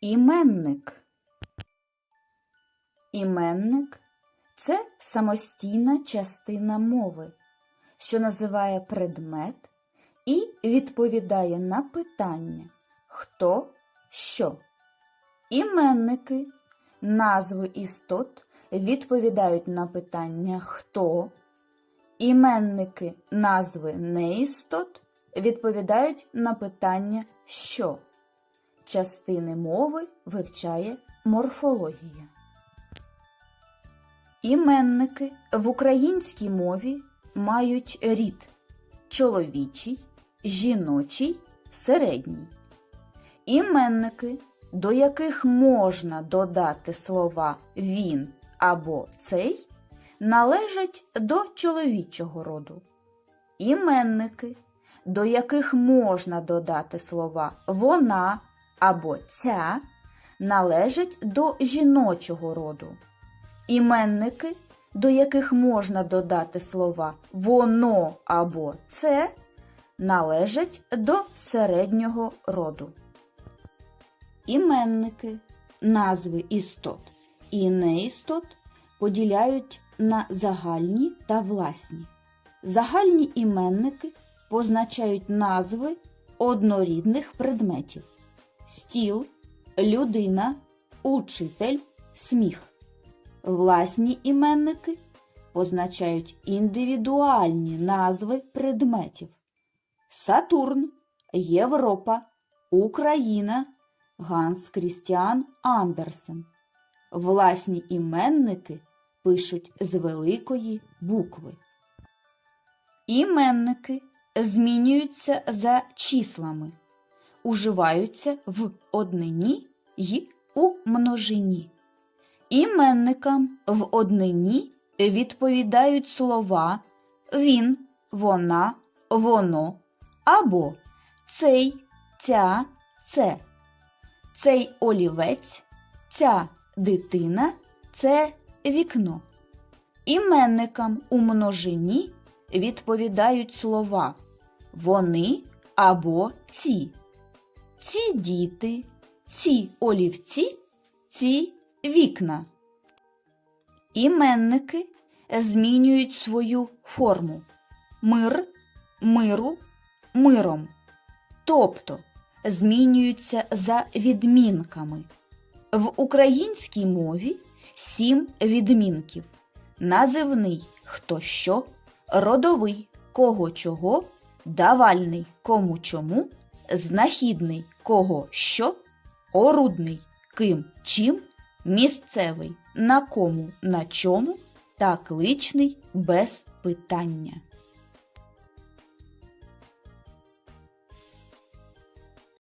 Іменник. Іменник це самостійна частина мови, що називає предмет і відповідає на питання хто, що. Іменники, назви істот відповідають на питання хто. Іменники назви неістот відповідають на питання що. Частини мови вивчає морфологія. Іменники в українській мові мають рід чоловічий, жіночий, середній. Іменники, до яких можна додати слова він або цей, належать до чоловічого роду. Іменники, до яких можна додати слова вона або ця, належать до жіночого роду. Іменники, до яких можна додати слова воно або це, належать до середнього роду. Іменники, назви істот і неістот поділяють на загальні та власні. Загальні іменники позначають назви однорідних предметів: стіл, людина, учитель, сміх. Власні іменники позначають індивідуальні назви предметів: Сатурн, Європа, Україна, Ганс Крістіан Андерсен. Власні іменники пишуть з великої букви. Іменники змінюються за числами, уживаються в однині й у множині. Іменникам в однині відповідають слова він, вона, воно або цей, ця, це. Цей олівець, ця дитина, це вікно. Іменникам у множині відповідають слова вони або ці. Ці діти, ці олівці, ці вікна. Іменники змінюють свою форму мир, миру, миром. Тобто змінюються за відмінками. В українській мові сім відмінків: називний хто що, родовий кого чого, давальний кому чому, знахідний кого що, орудний. Ким? Чим, місцевий. На кому? На чому? Та кличний без питання.